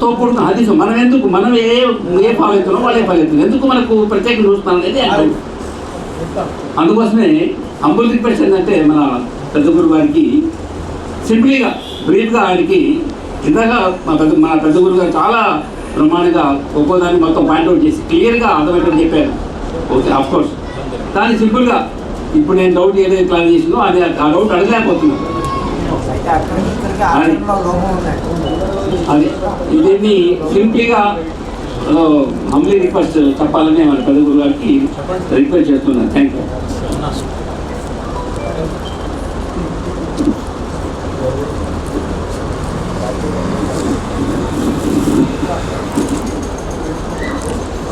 తో కూడుకున్న హదీసు మనం ఎందుకు? మనం ఏ ఏ ఫాలో అవుతున్నాం వాళ్ళే ఫాలో అవుతున్నాం ఎందుకు మనకు ప్రత్యేక చూస్తున్నాం అనేది. అందుకోసమే అంబుల్ రిక్వెస్ట్ ఏంటంటే మన పెద్ద గురు గారికి సింప్లీగా బ్రీఫ్గా ఆయనకి ఇందాక మా పెద్ద మన పెద్ద గురు గారు చాలా బ్రహ్మాండంగా ఒక్కోదాన్ని మొత్తం పాయింట్ అవుట్ చేసి క్లియర్గా అర్థమయ్యేటట్టు చెప్పారు. ఓకే ఆఫ్ కోర్స్ కానీ సింపుల్గా ఇప్పుడు నేను డౌట్ ఏదైతే చేసిందో అది ఆ డౌట్ అడగలేకపోతున్నాను అది ఇదేమి సింప్లీగా హంలీ రిక్వెస్ట్ చెప్పాలని మన పెద్దగురు గారికి రిక్వెస్ట్ చేస్తున్నాను థ్యాంక్ యూ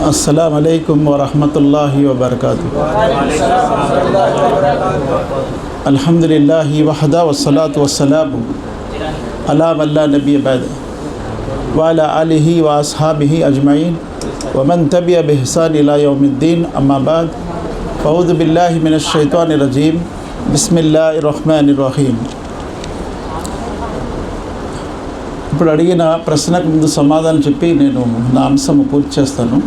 అస్సలం అయికం వరహమూల వబర్కూ الحمد لله وحده والصلاة والسلام على من لا نبي بعد وعلى آله وأصحابه أجمعين ومن تبع بإحسان إلى يوم الدين أما بعد فأعوذ بالله من الشيطان الرجيم بسم الله الرحمن الرحيم ఇప్పుడు అడిగిన ప్రశ్నకు ముందు సమాధానం చెప్పి నేను నా అంశం పూర్తి చేస్తాను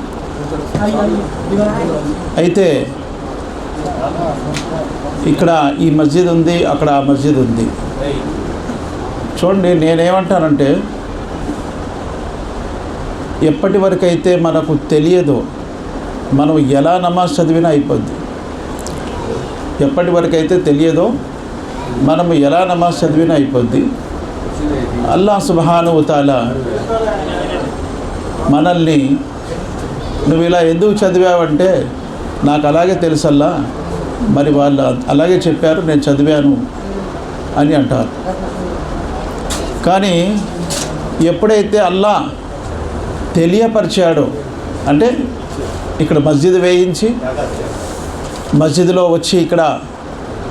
అయితే ఇక్కడ ఈ మస్జిద్ ఉంది అక్కడ ఆ మస్జిద్ ఉంది. చూడండి నేనేమంటానంటే ఎప్పటి వరకు అయితే మనకు తెలియదో మనం ఎలా నమాజ్ చదివినా అయిపోద్ది. ఎప్పటి వరకు అయితే తెలియదో మనము ఎలా నమాజ్ చదివినా అయిపోద్ది. అల్లా సుబహానుతాల మనల్ని నువ్వు ఇలా ఎందుకు చదివావంటే నాకు అలాగే తెలుసల్లా మరి వాళ్ళు అలాగే చెప్పారు నేను చదివాను అని అంటారు. కానీ ఎప్పుడైతే అల్లా తెలియపరిచాడో అంటే ఇక్కడ మస్జిద్ వేయించి మస్జిద్లో వచ్చి ఇక్కడ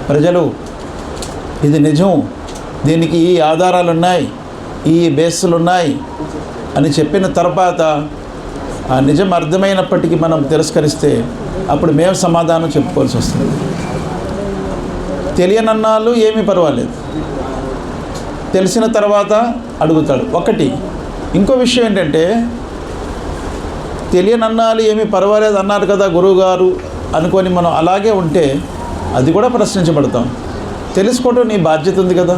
ప్రజలు ఇది నిజం దీనికి ఈ ఆధారాలు ఉన్నాయి ఈ బేస్లు ఉన్నాయి అని చెప్పిన తర్వాత ఆ నిజం అర్థమైనప్పటికీ మనం తిరస్కరిస్తే అప్పుడు మేము సమాధానం చెప్పుకోవాల్సి వస్తుంది. తెలియనన్నాళ్ళు ఏమీ పర్వాలేదు. తెలిసిన తర్వాత అడుగుతాడు. ఒకటి ఇంకో విషయం ఏంటంటే తెలియనన్నాళ్ళు ఏమీ పర్వాలేదు అన్నారు కదా గురువుగారు అనుకొని మనం అలాగే ఉంటే అది కూడా ప్రశ్నించబడతాం. తెలుసుకోవడం నీ బాధ్యత ఉంది కదా.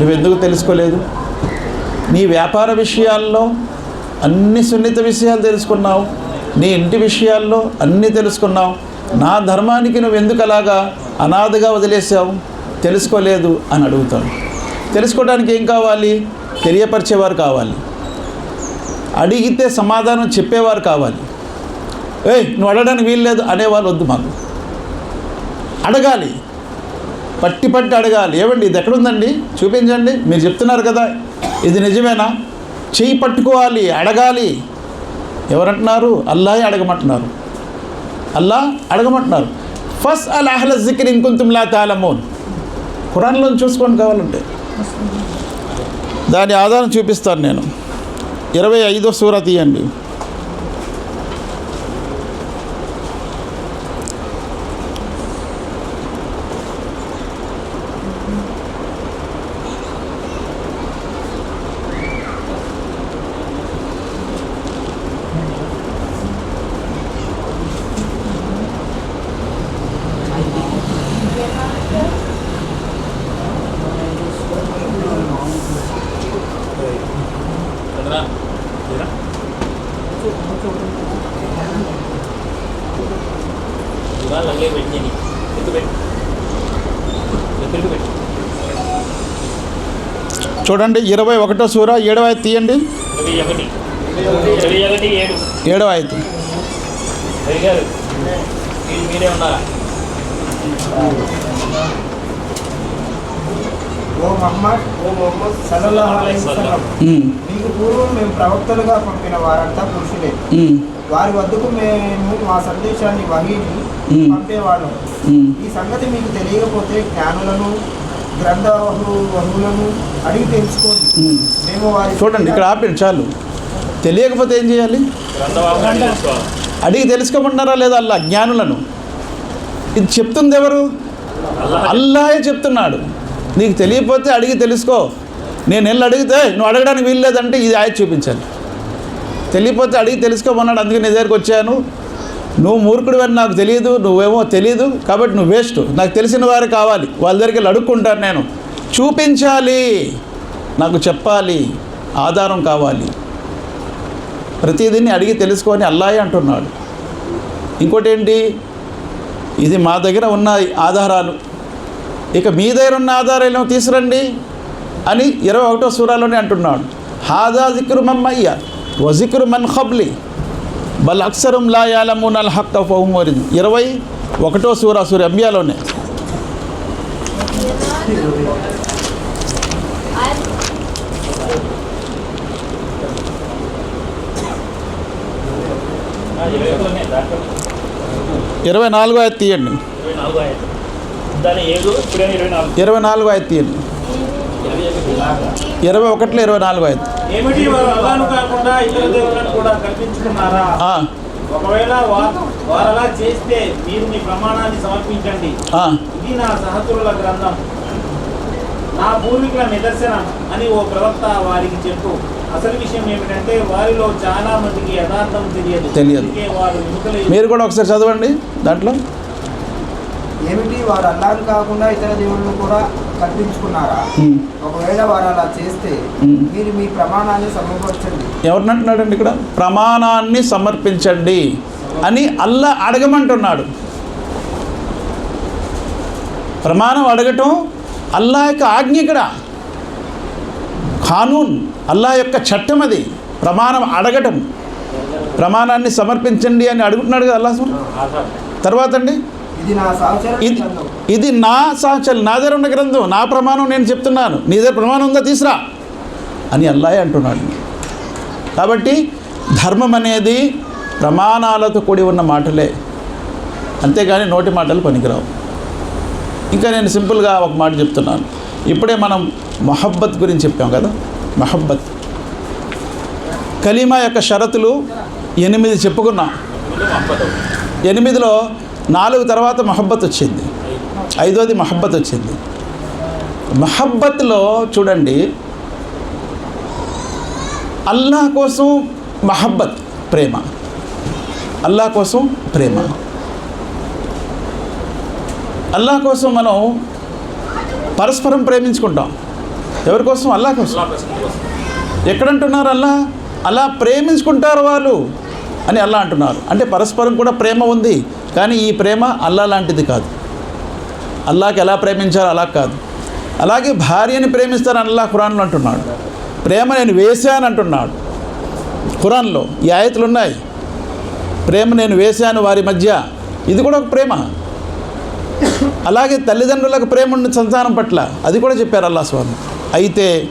నువ్వెందుకు తెలుసుకోలేదు? నీ వ్యాపార విషయాల్లో అన్ని సున్నిత విషయాలు తెలుసుకున్నావు. నీ ఇంటి విషయాల్లో అన్నీ తెలుసుకున్నావు. నా ధర్మానికి నువ్వు ఎందుకు అలాగా అనాథగా వదిలేసావు తెలుసుకోలేదు అని అడుగుతాడు. తెలుసుకోవడానికి ఏం కావాలి? తెలియపరిచేవారు కావాలి. అడిగితే సమాధానం చెప్పేవారు కావాలి. ఏయ్ నువ్వు అడగడానికి వీల్లేదు అనేవాళ్ళు వద్దు మాకు. అడగాలి. పట్టి పట్టి అడగాలి. ఏమండి ఇది ఎక్కడుందండి? చూపించండి. మీరు చెప్తున్నారు కదా. ఇది నిజమేనా? చెయ్యి పట్టుకోవాలి అడగాలి. ఎవరంటున్నారు? అల్లాహే అడగమంటున్నారు. అల్లా అడగమంటున్నారు. ఫస్ట్ అల్ అహ్ల జిక్ర్ ఇంకొంతుమ్లా తాలమోన్. ఖురాన్లో చూసుకోండి కావాలంటే. దాని ఆధారం చూపిస్తాను నేను. ఇరవై ఐదో సూర తీయండి ఇవాళ అల్లే పెట్టింది ఎత్తు పెట్టు ఎత్తుకు పెట్టు చూడండి ఇరవై ఒకటో సూర ఏడవ ఐదు తీయండి. ఏడవ ఉన్నారా ఓ మహమ్మద్ ఓ మొహమ్మద్ సల్లల్లాహు అలైహి వసల్లం ఉమ్, మీకు పూర్వం మేము ప్రవక్తలుగా పంపిన వారంతా పురుషులే. వారి వద్దకు మేము మా సందేశాన్ని వహీని. పంపేవాళ్ళం. ఈ సంగతి మీకు తెలియకపోతే జ్ఞానులను గ్రంథ వహువులను అడిగి తెలుసుకోండి. ఉమ్. మేము వారి చూడండి ఇక్కడ ఆపండి చాలు. తెలియకపోతే ఏం చేయాలి? అడిగి తెలుసుకోమంటున్నారా లేదా అల్లా? జ్ఞానులను. ఇది చెప్తుంది ఎవరు? అల్లాహే చెప్తున్నాడు. నీకు తెలియకపోతే అడిగి తెలుసుకో. నేను వెళ్ళి అడిగితే నువ్వు అడగడానికి వీలు లేదంటే ఇది ఆయన చూపించాలి. తెలియపోతే అడిగి తెలుసుకోమన్నాడు అందుకే నీ దగ్గరికి వచ్చాను. నువ్వు మూర్ఖుడు అని నాకు తెలియదు నువ్వేమో తెలియదు కాబట్టి నువ్వు వేస్ట్. నాకు తెలిసిన వారు కావాలి. వాళ్ళ దగ్గరికి అడుక్కుంటాను నేను. చూపించాలి. నాకు చెప్పాలి. ఆధారం కావాలి. ప్రతిదీని అడిగి తెలుసుకొని అల్లాయి అంటున్నాడు. ఇంకోటి ఏంటి? ఇది మా దగ్గర ఉన్న ఆధారాలు. ఇక మీ దగ్గర ఉన్న ఆధారాలు ఏమో తీసురండి అని ఇరవై ఒకటో సూరాలోనే అంటున్నాడు. హాదా జిక్రు మమ్మయ్య వజిక్రు మన్ హబ్లీ బల్ అక్సరం లా యాలమున్ అల్ హక్ ఫహుమరిన్ ఇరవై ఒకటో సూరా సూర్య అంబియాలోనే. ఆ, ఇరవై ఒకటిలోనే దాంట్లో ఇరవై నాలుగో అయితే తీయండి. ఇరవై నాలుగు ఆయన దాని ఏడు ఇప్పుడేమో ఇరవై నాలుగు ఇరవై నాలుగో అయితే తీయండి. ఇరవై ఒకటి ఇరవై ఒకటిలో ఇరవై నాలుగో అయితే ఏమిటి వారు అల్లాను కాకుండా ఇతర దేవులను కూడా కల్పించుకున్నారా? ఆ, ఒకవేళ వారు అలా చేస్తే మీరు మీ ప్రమాణాన్ని సమర్పించండి. ఆ, ఇది నా సహచరుల గ్రంథం. నా పూర్వీకుల నిదర్శనం అని ఓ ప్రవక్త వారికి చెప్పు. అసలు విషయం ఏమిటంటే వారిలో చాలా మందికి యథార్థం తెలియదు. తెలియదు. మీరు కూడా ఒకసారి చదవండి దాంట్లో. ఏమిటి వారు అల్లాను కాకుండా ఇతర దేవుళ్ళను కూడా కల్పించుకున్నారా. ఒకవేళ వారు అలా చేస్తే. మీరు మీ ప్రమాణాన్ని సమర్పించండి. ఎవరిని అంటున్నాడండి ఇక్కడ? ప్రమాణాన్ని సమర్పించండి అని అల్లా అడగమంటున్నాడు. ప్రమాణం అడగటం అల్లా యొక్క ఆజ్ఞ ఇక్కడ. ఖానూన్ అల్లా యొక్క చట్టం అది. ప్రమాణం అడగటం. ప్రమాణాన్ని సమర్పించండి అని అడుగుతున్నాడు కదా అల్లా తర్వాత అండి? ఇది నా సహచర ఇది గ్రంథం. ఇది నా దగ్గర ఉన్న గ్రంథం. నా ప్రమాణం నేను చెప్తున్నాను. నీ దగ్గర ప్రమాణం ఉందా? తీసురా. అని అల్లాయ్ అంటున్నాడు. కాబట్టి ధర్మం అనేది ప్రమాణాలతో కూడి ఉన్న మాటలే. అంతేగాని నోటి మాటలు పనికిరావు. ఇంకా నేను సింపుల్గా ఒక మాట చెప్తున్నాను. ఇప్పుడే మనం మొహబ్బత్ గురించి చెప్పాం కదా? మొహబ్బత్. కలీమా యొక్క షరతులు ఎనిమిది చెప్పుకున్నాం. ఎనిమిదిలో నాలుగు తర్వాత మహబ్బత్ వచ్చింది. ఐదోది మహబ్బత్ వచ్చింది. మహబ్బత్లో చూడండి. అల్లా కోసం మహబ్బత్ ప్రేమ. అల్లా కోసం ప్రేమ. అల్లా కోసం మనం పరస్పరం ప్రేమించుకుంటాం. ఎవరి కోసం? అల్లా కోసం. కోసం ఎక్కడంటున్నారు అల్లా? అలా ప్రేమించుకుంటారు వాళ్ళు. అని అల్లా అంటున్నారు. అంటే పరస్పరం కూడా ప్రేమ ఉంది కానీ ఈ ప్రేమ అల్లా లాంటిది కాదు. అల్లాకి ఎలా ప్రేమించాలో అలా కాదు. అలాగే భార్యని ప్రేమిస్తారని అల్లా ఖురాన్లో అంటున్నాడు. ప్రేమ నేను వేశాను అంటున్నాడు. ఖురాన్లో ఈ ఆయతులు ఉన్నాయి ప్రేమ నేను వేశాను వారి మధ్య. ఇది కూడా ఒక ప్రేమ. అలాగే తల్లిదండ్రులకు ప్రేమ ఉన్న సంతానం పట్ల అది కూడా చెప్పారు అల్లా స్వామి. అయితే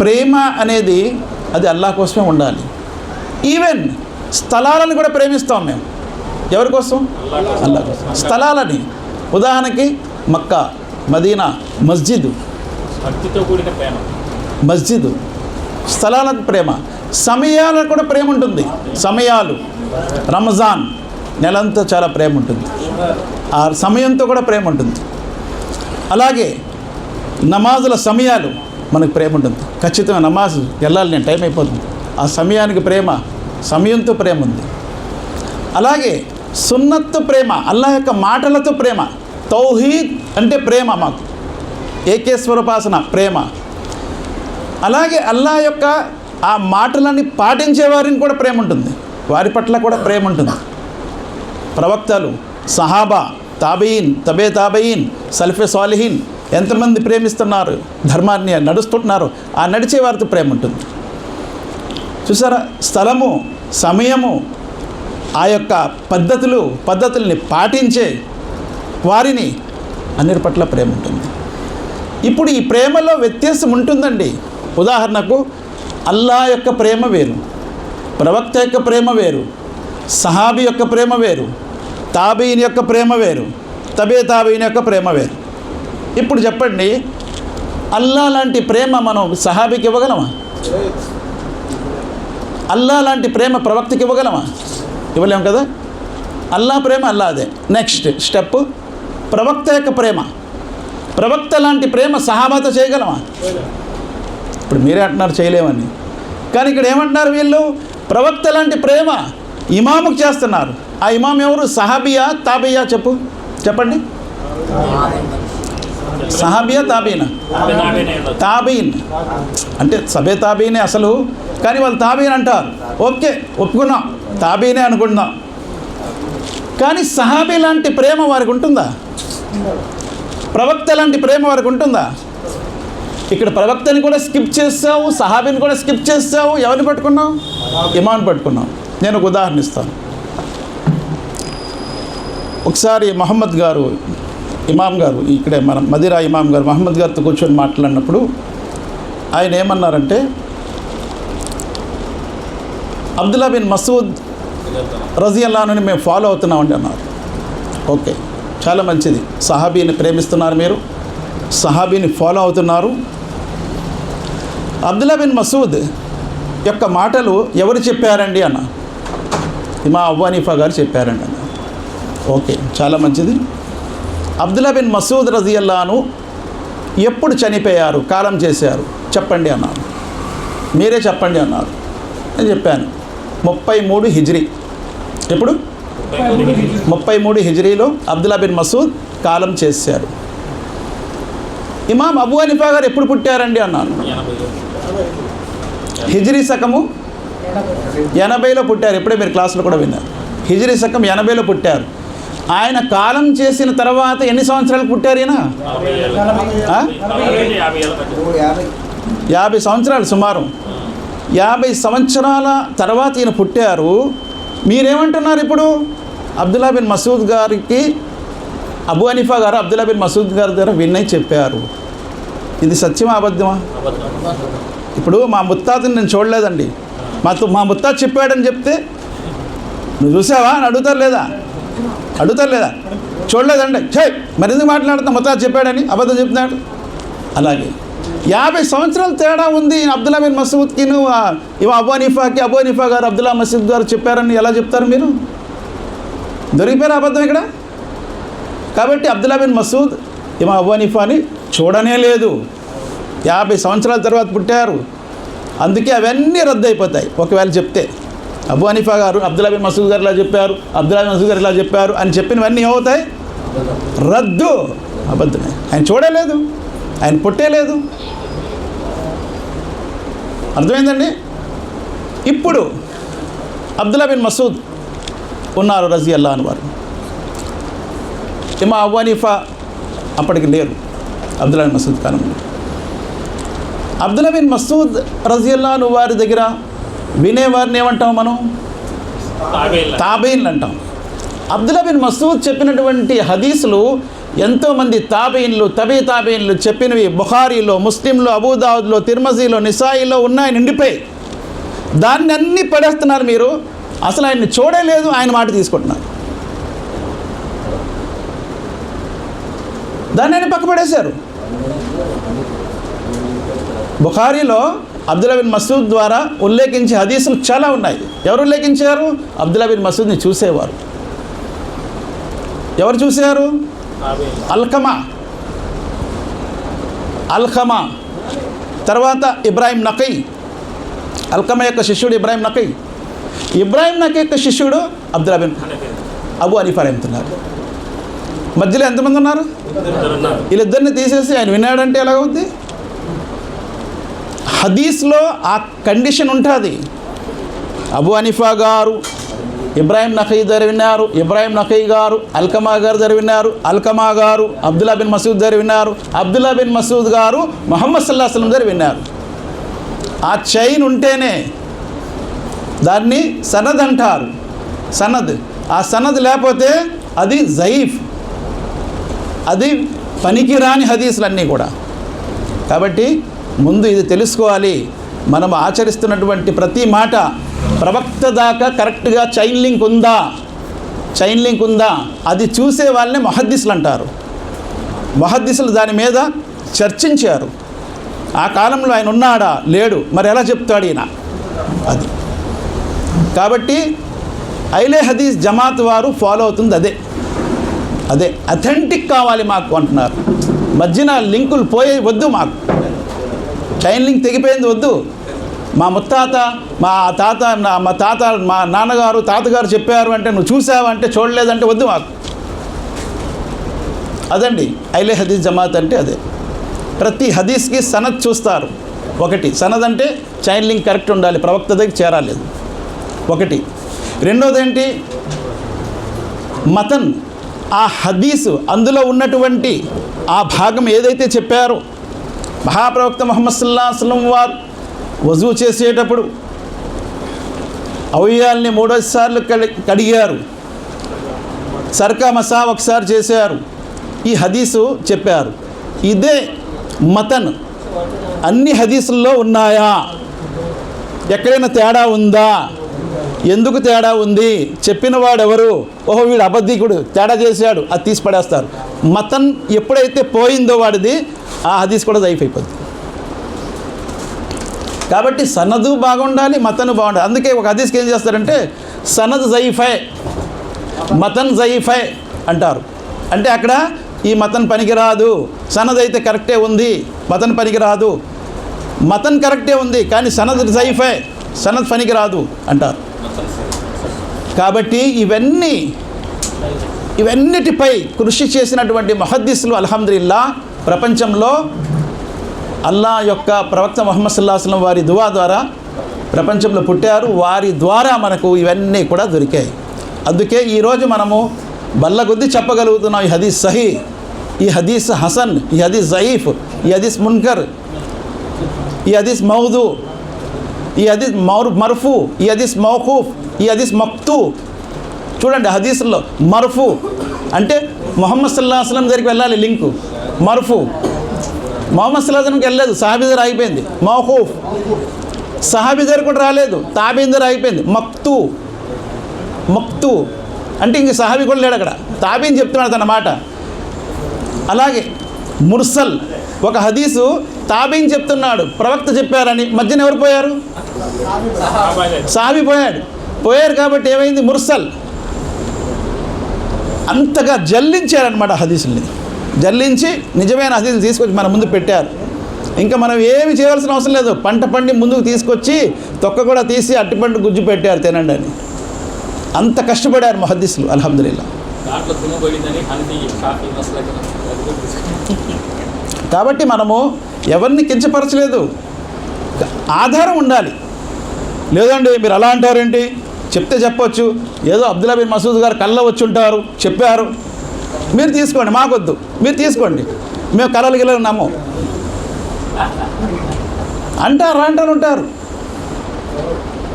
ప్రేమ అనేది అది అల్లా కోసమే ఉండాలి. ఈవెన్ స్థలాలను కూడా ప్రేమిస్తాం మేము. ఎవరి కోసం? అల్లా కోసం. స్థలాలని. ఉదాహరణకి మక్కా మదీనా మస్జిద్. భక్తితో కూడిన ప్రేమ. మస్జిద్. స్థలాలకు ప్రేమ. సమయాలకు కూడా ప్రేమ ఉంటుంది. సమయాలు. రంజాన్. నెలంతా చాలా ప్రేమ ఉంటుంది. ఆ సమయంతో కూడా ప్రేమ ఉంటుంది. అలాగే నమాజుల సమయాలు మనకు ప్రేమ ఉంటుంది. ఖచ్చితంగా నమాజ్ వెళ్ళాలి నేను టైం అయిపోతుంది. ఆ సమయానికి ప్రేమ సమయంతో ప్రేమ ఉంది. అలాగే సున్నత్తు ప్రేమ అల్లా యొక్క మాటలతో ప్రేమ తౌహీద్ అంటే ప్రేమ మాకు. ఏకేశ్వరపాసన ప్రేమ. అలాగే అల్లా యొక్క ఆ మాటలని పాటించే వారిని కూడా ప్రేమ ఉంటుంది. వారి పట్ల కూడా ప్రేమ ఉంటుంది. ప్రవక్తలు సహాబా తాబయీన్ తబే తాబయీన్ సల్ఫే సాలిహీన్ ఎంతమంది ప్రేమిస్తున్నారు ధర్మాన్ని నడుస్తుంటున్నారు ఆ నడిచే వారితో ప్రేమ ఉంటుంది. చూసారా? స్థలము సమయము ఆ యొక్క పద్ధతులు పద్ధతుల్ని పాటించే వారిని అన్నిటి పట్ల ప్రేమ ఉంటుంది. ఇప్పుడు ఈ ప్రేమలో వ్యత్యాసం ఉంటుందండి. ఉదాహరణకు అల్లా యొక్క ప్రేమ వేరు ప్రవక్త యొక్క ప్రేమ వేరు సహాబి యొక్క ప్రేమ వేరు తాబీని యొక్క ప్రేమ వేరు తబే తాబీని యొక్క ప్రేమ వేరు. ఇప్పుడు చెప్పండి అల్లా లాంటి ప్రేమ మనం సహాబీకి ఇవ్వగలమా? అల్లా లాంటి ప్రేమ ప్రవక్తకి ఇవ్వగలమా? ఇవ్వలేం కదా? అల్లా ప్రేమ అల్లాదే నెక్స్ట్ స్టెప్ ప్రవక్త యొక్క ప్రేమ. ప్రవక్త లాంటి ప్రేమ సహాబాతో చేయగలమా? ఇప్పుడు మీరే అంటున్నారు చేయలేమని. కానీ ఇక్కడ ఏమంటున్నారు వీళ్ళు? ప్రవక్త లాంటి ప్రేమ ఇమాముకు చేస్తున్నారు. ఆ ఇమాం ఎవరు? సహాబియా తాబియా చెప్పు. చెప్పండి. సహాబియా తాబీనా? తాబీన్. అంటే సబే తాబీనే అసలు. కానీ వాళ్ళు తాబీన్ అంటారు. ఓకే ఒప్పుకున్నాం. తాబీనే అనుకుందాం కానీ సహాబీ లాంటి ప్రేమ వారికి ఉంటుందా? ప్రవక్త లాంటి ప్రేమ వారికి ఉంటుందా? ఇక్కడ ప్రవక్తని కూడా స్కిప్ చేస్తావు సహాబీని కూడా స్కిప్ చేస్తావు ఎవరిని పట్టుకున్నావు? ఇమాన్ పట్టుకున్నావు. నేను ఒక ఉదాహరణ ఇస్తాను. ఒకసారి మహమ్మద్ గారు ఇమాం గారు ఇక్కడే మన మదిరా ఇమాం గారు మహమ్మద్ గారితో కూర్చొని మాట్లాడినప్పుడు ఆయన ఏమన్నారంటే అబ్దుల్లా బిన్ మసూద్ రజియల్లాను మేము ఫాలో అవుతున్నామండి అన్నారు. ఓకే చాలా మంచిది. సహాబీని ప్రేమిస్తున్నారు మీరు సహాబీని ఫాలో అవుతున్నారు. అబ్దుల్లా బిన్ మసూద్ యొక్క మాటలు ఎవరు చెప్పారండి అన్న? ఇమా అవ్వానీఫా గారు చెప్పారండి అన్న. ఓకే చాలా మంచిది. అబ్దుల్లా బిన్ మసూద్ రజియల్లాను ఎప్పుడు చనిపోయారు? కాలం చేశారు? చెప్పండి అన్నారు. మీరే చెప్పండి అన్నారు. అని చెప్పాను. ముప్పై మూడు హిజ్రీ. ఎప్పుడు? ముప్పై మూడు హిజ్రీలో అబ్దుల్లా బిన్ మసూద్ కాలం చేశారు. ఇమాం అబు అనిఫా గారు ఎప్పుడు పుట్టారండి అన్నాను. హిజ్రీ శకము ఎనభైలో పుట్టారు. ఇప్పుడే మీరు క్లాసులో కూడా విన్నారు. హిజ్రీ శకం ఎనభైలో పుట్టారు. ఆయన కాలం చేసిన తర్వాత ఎన్ని సంవత్సరాలు పుట్టారు ఈయన? యాభై సంవత్సరాలు సుమారు. యాభై సంవత్సరాల తర్వాత ఈయన పుట్టారు. మీరేమంటున్నారు ఇప్పుడు? అబ్దుల్లా బిన్ మసూద్ గారికి అబు అనిఫా గారు అబ్దుల్లా బిన్ మసూద్ గారి దగ్గర విన్నై చెప్పారు. ఇది సత్యమా అబద్ధమా? ఇప్పుడు మా ముత్తాతని నేను చూడలేదండి. మాతో మా ముత్తాత చెప్పాడని చెప్తే నువ్వు చూసావా? అని అడుగుతారు లేదా? అడుగుతారు లేదా చూడలేదండి. చే మరి ఎందుకు మాట్లాడుతున్నా ముత్తాత చెప్పాడని అబద్ధం చెప్తున్నాడు. అలాగే. యాభై సంవత్సరాల తేడా ఉంది అబ్దుల్లా బిన్ మసూద్కి నువ్వు ఆ, ఇవ అబు హనీఫాకి గారు అబ్దుల్లా మసీద్ గారు చెప్పారని ఎలా చెప్తారు మీరు? దొరికిపోయారు అబద్ధం ఇక్కడ? కాబట్టి అబ్దుల్లా బిన్ మసూద్ ఇమా అబు చూడనే లేదు. యాభై సంవత్సరాల తర్వాత పుట్టారు. అందుకే అవన్నీ రద్దయిపోతాయి ఒకవేళ చెప్తే. అబు హనీఫా గారు అబ్దుల్లా బిన్ మసూద్ గారు ఇలా చెప్పారు అబ్దుల్లా బిన్ మసూద్ గారు ఇలా చెప్పారు అని చెప్పినవన్నీ ఏమవుతాయి? రద్దు. అబద్ధమే ఆయన చూడలేదు. ఆయన పుట్టేలేదు. అర్థమైందండి? ఇప్పుడు అబ్దుల్లా బిన్ మసూద్ ఉన్నారు రజీ అల్లా వారు. ఇమా అవ్వనీఫా అప్పటికి లేరు. అబ్దుల్లా బిన్ మసూద్ కాలంలో. అబ్దుల్లా బిన్ మసూద్ రజియల్లాను వారి దగ్గర వినేవారిని ఏమంటాం మనం? తాబేన్లు అంటాం. అబ్దుల్లా బిన్ మసూద్ చెప్పినటువంటి హదీసులు ఎంతోమంది తాబేన్లు తబీ తాబేన్లు చెప్పినవి బుఖారీలో ముస్లింలో అబూదావుద్లో తిరుమజీలో నిసాయిలో ఉన్నాయి నిండిపోయి దాన్ని అన్ని పడేస్తున్నారు మీరు. అసలు ఆయన్ని చూడలేదు ఆయన మాట తీసుకుంటున్నారు. దాన్ని ఆయన పక్క పడేశారు బుఖారీలో అబ్దుల్లా బిన్ మసూద్ ద్వారా ఉల్లేఖించే హదీసులు చాలా ఉన్నాయి. ఎవరు ఉల్లేఖించారు? అబ్దుల్లా బిన్ మసూద్ని చూసేవారు. ఎవరు చూశారు? అల్కమా అల్కమా తర్వాత ఇబ్రాహిం నకై. అల్కమా యొక్క శిష్యుడు ఇబ్రాహిం నకై. ఇబ్రాహిం నకై యొక్క శిష్యుడు అబ్దుల్లా బిన్ అబు హనీఫా రహమతున్నారు మధ్యలో ఎంతమంది ఉన్నారు. వీళ్ళిద్దరిని తీసేసి ఆయన విన్నాడంటే ఎలాగవుద్ది? హదీస్లో ఆ కండిషన్ ఉంటుంది. అబు అనిఫా గారు ఇబ్రాహిం నఖీ దగ్గర విన్నారు ఇబ్రాహిం నఖీ గారు అల్కమా గారు దగ్గర విన్నారు అల్కమా గారు అబ్దుల్లా బిన్ మసూద్ దగ్గర విన్నారు అబ్దుల్లా బిన్ మసూద్ గారు మొహమ్మద్ సల్లా సలం దగ్గర విన్నారు. ఆ చైన్ ఉంటేనే దాన్ని సనద్ అంటారు. సనద్. ఆ సనద్ లేకపోతే అది జయీఫ్. అది పనికిరాని హదీసులన్నీ కూడా. కాబట్టి ముందు ఇది తెలుసుకోవాలి. మనం ఆచరిస్తున్నటువంటి ప్రతి మాట ప్రవక్త దాకా కరెక్ట్గా చైన్ లింక్ ఉందా? చైన్ లింక్ ఉందా? అది చూసే వాళ్ళని మహద్దీసులు అంటారు. మహద్దీసులు దాని మీద చర్చించారు. ఆ కాలంలో ఆయన ఉన్నాడా? లేడు. మరి ఎలా చెప్తాడు ఈయన? అది. కాబట్టి ఐలే హదీస్ జమాత్ వారు ఫాలో అవుతుంది అదే. అదే. అథెంటిక్ కావాలి మాకు అంటున్నారు. మధ్యన లింకులు పోయే వద్దు మాకు. చైన్ లింక్ తెగిపోయింది వద్దు. మా ముత్తాత మా తాత నా- మా తాత మా నాన్నగారు తాతగారు చెప్పారు అంటే నువ్వు చూసావంటే చూడలేదంటే వద్దు మాకు. అదండి ఐలే హదీస్ జమాత్ అంటే అదే. ప్రతి హదీస్కి సనద్ చూస్తారు. ఒకటి సనద్ అంటే చైన్ లింక్ కరెక్ట్ ఉండాలి ప్రవక్త దగ్గర చేరాలేదు. ఒకటి. రెండోది ఏంటి మతన్ ఆ హదీసు అందులో ఉన్నటువంటి ఆ భాగం ఏదైతే చెప్పారో మహాప్రవక్త మొహమ్మద్ సుల్లా అసలం వారు వజూ చేసేటప్పుడు అవయాల్ని మూడోసార్లు కడి కడిగారు. సర్కా మసా ఒకసారి చేశారు. ఈ హదీసు చెప్పారు. ఇదే మతన్ అన్ని హదీసుల్లో ఉన్నాయా? ఎక్కడైనా తేడా ఉందా? ఎందుకు తేడా ఉంది? చెప్పిన వాడెవరు? ఓహో వీడు అబద్ధికుడు తేడా చేశాడు అది తీసి పడేస్తారు మతన్ ఎప్పుడైతే పోయిందో వాడిది ఆ హదీస్ కూడా జైఫ్ అయిపోద్ది. కాబట్టి సన్నదు బాగుండాలి మతను బాగుండాలి. అందుకే ఒక హదీస్కి ఏం చేస్తారంటే సనద్ జైఫై మతన్ జైఫై అంటారు. అంటే అక్కడ ఈ మతన్ పనికిరాదు సనద్ అయితే కరెక్టే ఉంది మతన్ పనికిరాదు. మతన్ కరెక్టే ఉంది కానీ సనద్ జైఫై సనద్ పనికిరాదు అంటారు. కాబట్టి ఇవన్నీ ఇవన్నిటిపై కృషి చేసినటువంటి మహద్దీసులు అల్హమ్దుల్లా ప్రపంచంలో అల్లా యొక్క ప్రవక్త ముహమ్మద్ సల్లాహం వారి దువా ద్వారా ప్రపంచంలో పుట్టారు. వారి ద్వారా మనకు ఇవన్నీ కూడా దొరికాయి. అందుకే ఈరోజు మనము బల్ల చెప్పగలుగుతున్నాం. ఈ హదీస్ సహీ ఈ హదీస్ హసన్ ఈ హదీస్ జయీఫ్ ఈ హదీస్ మున్కర్ ఈ హదీస్ మౌదు ఈ హదీస్ మౌర్ మర్ఫు ఈ హదీస్ మౌఖూఫ్ ఈ హదీస్ మక్తు. చూడండి హదీస్లో మర్ఫు అంటే మొహమ్మద్ సల్లా దగ్గరికి వెళ్ళాలి లింకు. మర్ఫు. మొహమ్మద్ సల్లాహంకి వెళ్ళలేదు సాహాబీ దగ్గర అయిపోయింది మౌఖూఫ్. సహాబీ దగ్గర కూడా రాలేదు తాబీన్ దగ్గర అయిపోయింది మక్తు. మక్తు. అంటే ఇంక సహాబీ కూడా లేడు అక్కడ. తాబీన్ చెప్తున్నాడు తన మాట. అలాగే ముర్సల్. ఒక హదీసు తాబీన్ చెప్తున్నాడు ప్రవక్త చెప్పారని. మధ్యన ఎవరు పోయారు? సాబి పోయాడు. పోయారు కాబట్టి ఏమైంది? ముర్సల్. అంతగా జల్లించారనమాట హదీసుల్ని. జల్లించి నిజమైన హదీసులు తీసుకొచ్చి మన ముందు పెట్టారు. ఇంకా మనం ఏమి చేయవలసిన అవసరం లేదు. పంట పండి ముందుకు తీసుకొచ్చి తొక్క కూడా తీసి అట్టిపండు గుజ్జు పెట్టారు తినండి అని. అంత కష్టపడారు మహద్దీసులు అల్హమ్దుల్లా మసలకి కాబట్టి మనము ఎవరిని కించపరచలేదు. ఆధారం ఉండాలి. లేదండి మీరు అలా అంటారేంటి? చెప్తే చెప్పొచ్చు. ఏదో అబ్దుల్లా బిన్ మసూద్ గారు కళ్ళ వచ్చి ఉంటారు చెప్పారు. మీరు తీసుకోండి మాకొద్దు. మీరు తీసుకోండి. మేము కలలు గిలలు నమ్మం. అంటారు అంటారు ఉంటారు.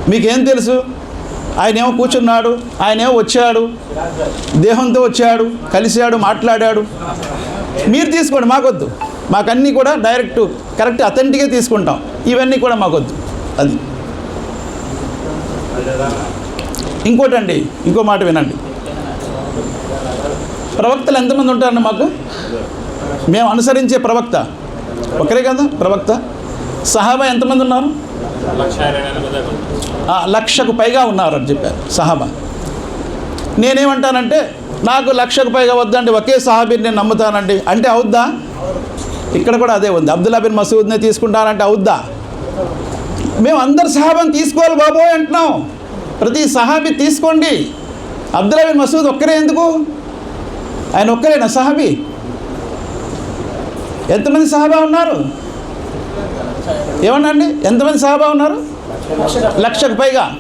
మీకేం తెలుసు? ఆయన ఏమో కూర్చున్నాడు ఆయన ఏమో వచ్చాడు దేహంతో వచ్చాడు కలిశాడు మాట్లాడాడు. మీరు తీసుకోండి మాకొద్దు. మాకన్నీ కూడా డైరెక్ట్ కరెక్ట్ అథెంటిక్గా తీసుకుంటాం. ఇవన్నీ కూడా మాకొద్దు. అది. ఇంకోటండి ఇంకో మాట వినండి. ప్రవక్తలు ఎంతమంది ఉంటారండి మాకు? మేము అనుసరించే ప్రవక్త. ఒకరే కదా ప్రవక్త? సహాబా ఎంతమంది ఉన్నారు? లక్షకు పైగా ఉన్నారు అని చెప్పారు సహాబా. నేనేమంటానంటే నాకు లక్షకు పైగా వద్దండి ఒకే సహాబీని నేను నమ్ముతానండి అంటే అవుద్దా? ఇక్కడ కూడా అదే ఉంది. అబ్దుల్లా బిన్ మసూద్నే తీసుకుంటానంటే అవుద్దా? మేము అందరు సహాబాని తీసుకోవాలి బాబోయ్ అంటున్నాం. ప్రతి సహాబీ తీసుకోండి. అబ్దుల్లా బిన్ మసూద్ ఒక్కరే ఎందుకు? ఆయన ఒక్కరేనా? సహాబీ? ఎంతమంది సహాబా ఉన్నారు? ఏమన్నాండి ఎంతమంది సహాబా ఉన్నారు? లక్షకు పైగా.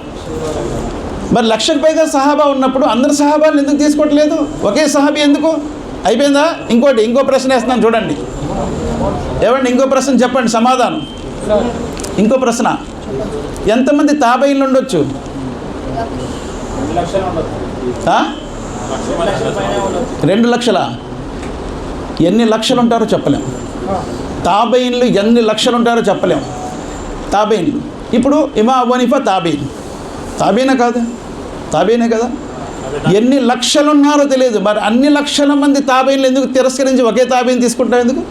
మరి లక్షకు పైగా సహాబా ఉన్నప్పుడు అందరు సహాబాలను ఎందుకు తీసుకోవట్లేదు? ఒకే సహాబీ ఎందుకు? అయిపోయిందా? ఇంకోటి ఇంకో ప్రశ్న వేస్తున్నాను చూడండి. ఏమండి ఇంకో ప్రశ్న చెప్పండి సమాధానం. ఇంకో ప్రశ్న. ఎంతమంది తాబైలు ఉండొచ్చు? రెండు లక్షలు? ఎన్ని లక్షలు ఉంటారో చెప్పలేం. తాబైన్లు ఎన్ని లక్షలు ఉంటారో చెప్పలేం. తాబైన్లు ఇప్పుడు ఇమా అబోనిఫా తాబీన్ తాబీనే కాదు. తాబీనే కదా. ఎన్ని లక్షలు ఉన్నారో తెలియదు. మరి అన్ని లక్షల మంది తాబీన్లు ఎందుకు తిరస్కరించి ఒకే తాబీన్ తీసుకుంటారు ఎందుకు?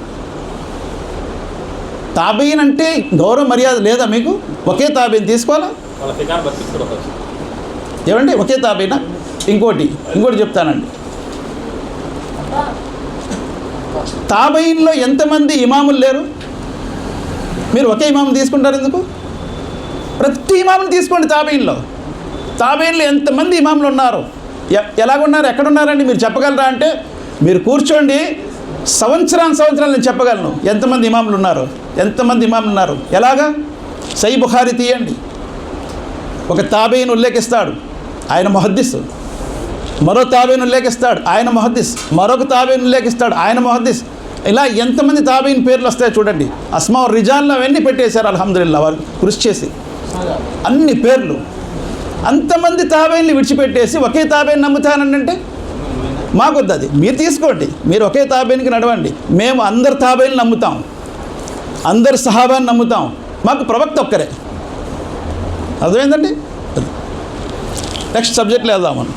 తాబీన్ అంటే గౌరవ మర్యాద లేదా మీకు? ఒకే తాబీన్ తీసుకోవాలా? ఏమండి? ఒకే తాబీనా ఇంకోటి ఇంకోటి చెప్తానండి. తాబయిన్లో ఎంతమంది ఇమాములు లేరు? మీరు ఒకే ఇమాములు తీసుకుంటారు ఎందుకు? ప్రతి ఇమాములు తీసుకోండి తాబయిన్లో. తాబయిన్లో ఎంతమంది ఇమాములు ఉన్నారు? ఎ- ఎలాగున్నారు? ఎక్కడున్నారండి? మీరు చెప్పగలరా అంటే మీరు కూర్చోండి. సంవత్సరాన్ని సంవత్సరాలు నేను చెప్పగలను. ఎంతమంది ఇమాములు ఉన్నారు? ఎంతమంది ఇమాములు ఉన్నారు? ఎలాగా? సై బుఖారి తీయండి. ఒక తాబేయిని ఉల్లేఖిస్తాడు. ఆయన మొహద్దిస్. మరో తాబేను ఉల్లేఖిస్తాడు ఆయన మొహద్దిస్. మరొక తాబేను ఉల్లేఖిస్తాడు ఆయన మొహద్దిస్. ఇలా ఎంతమంది తాబేయిన్ పేర్లు వస్తాయో చూడండి. అస్మా రిజాన్లో అవన్నీ పెట్టేశారు అల్హమ్దుల్లా వారు కృషి చేసి. అన్ని పేర్లు. అంతమంది తాబేల్ని విడిచిపెట్టేసి ఒకే తాబేని నమ్ముతానంటే మాకొద్దు అది. మీరు తీసుకోండి. మీరు ఒకే తాబేనికి నడవండి. మేము అందరు తాబేని నమ్ముతాం. అందరు సహాబాన్ని నమ్ముతాం. మాకు ప్రవక్త ఒక్కరే. అర్థమైందండి? నెక్స్ట్ సబ్జెక్ట్లో వెళ్దాం మనం.